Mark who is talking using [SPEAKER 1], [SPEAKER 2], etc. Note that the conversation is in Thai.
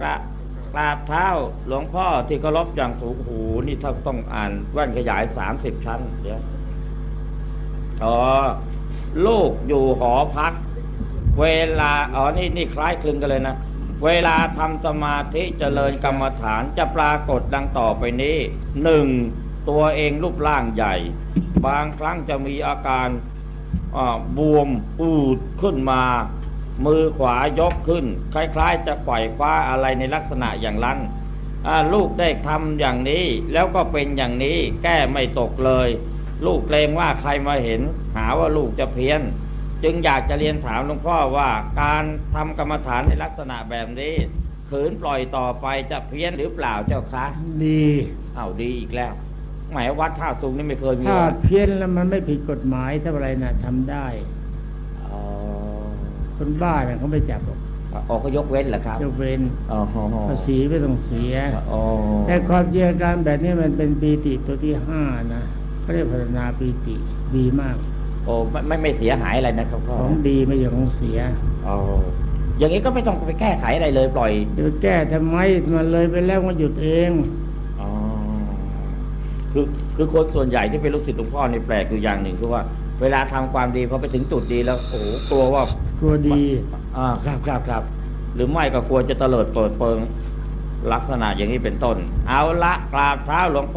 [SPEAKER 1] กราบกราบเท้าหลวงพ่อที่เคารพอย่างสูงหูนี่ถ้าต้องอ่านแว่นขยายสามสิบชั้นเดี๋ยวอ๋อลูกอยู่หอพัก เวลาอ๋อนี่นี่คล้ายคลึงกันเลยนะ เวลาทำสมาธิเจริญกรรมฐานจะปรากฏดังต่อไปนี้หนึ่งตัวเองรูปร่างใหญ่ บางครั้งจะมีอาการอ่าบวมปูดขึ้นมา มือขวายกขึ้น คล้าย ๆ จะไขว่คว้าอะไรในลักษณะอย่างนั้นอ่าลูกได้ทำอย่างนี้แล้วก็เป็นอย่างนี้แก้ไม่ตกเลย ลูกเกรงว่าใครมาเห็น หาว่าลูกจะเพี้ยน จึงอยากจะเรียนถามหลวงพ่อว่าการทำกรรมฐานในลักษณะแบบนี้ขืนปล่อยต่อไปจะเพี้ยนหรือเปล่าเจ้าคะ
[SPEAKER 2] ดี
[SPEAKER 1] อ้าวดีอีกแล้ว หมายวัดท่าสูงนี่ไม่เคยมี
[SPEAKER 2] ถ้า
[SPEAKER 1] เลย
[SPEAKER 2] เพี้ยนแล้วมันไม่ผิดกฎหมายถ้าอะไรนะทำได้
[SPEAKER 1] อ๋อ
[SPEAKER 2] คนบ้าเนี่ยเขาไม่จับหรอก
[SPEAKER 1] อ๋อเขายกเว้นเหรอครับ
[SPEAKER 2] ยกเว้น
[SPEAKER 1] อ๋อ
[SPEAKER 2] ภาษีไม่ต้องเสีย
[SPEAKER 1] อ๋อ
[SPEAKER 2] แต่ความจริงอาการแบบนี้มันเป็นปีติตัวที่ห้านะเขาเรียกพัฒนาปีติดีมาก
[SPEAKER 1] โอ้ไม่ไม่ไม่เสียหายอะไรนะครับพ่อ
[SPEAKER 2] ของดีไม่ใช่ของเสีย
[SPEAKER 1] อ๋ออย่างนี้ก็ไม่ต้องไปแก้ไขอะไรเลยปล่อย
[SPEAKER 2] จะไปแก้ทำไมมันเลยไปแล้วมันหยุดเอง
[SPEAKER 1] อ๋อคือคือคนส่วนใหญ่ที่เป็นลูกศิษย์หลวงพ่อนี่แปลกอยู่อย่างหนึ่งคือว่าเวลาทำความดีพอไปถึงจุดดีแล้วโอ้โหกลัวว่า
[SPEAKER 2] กลัวดี
[SPEAKER 1] อ่าครับครับครับ หรือไม่ก็กลัวจะเตลิดเปิดเปิงลักษณะอย่างนี้เป็นต้น เอาละกราบเท้าหลวงพ่อ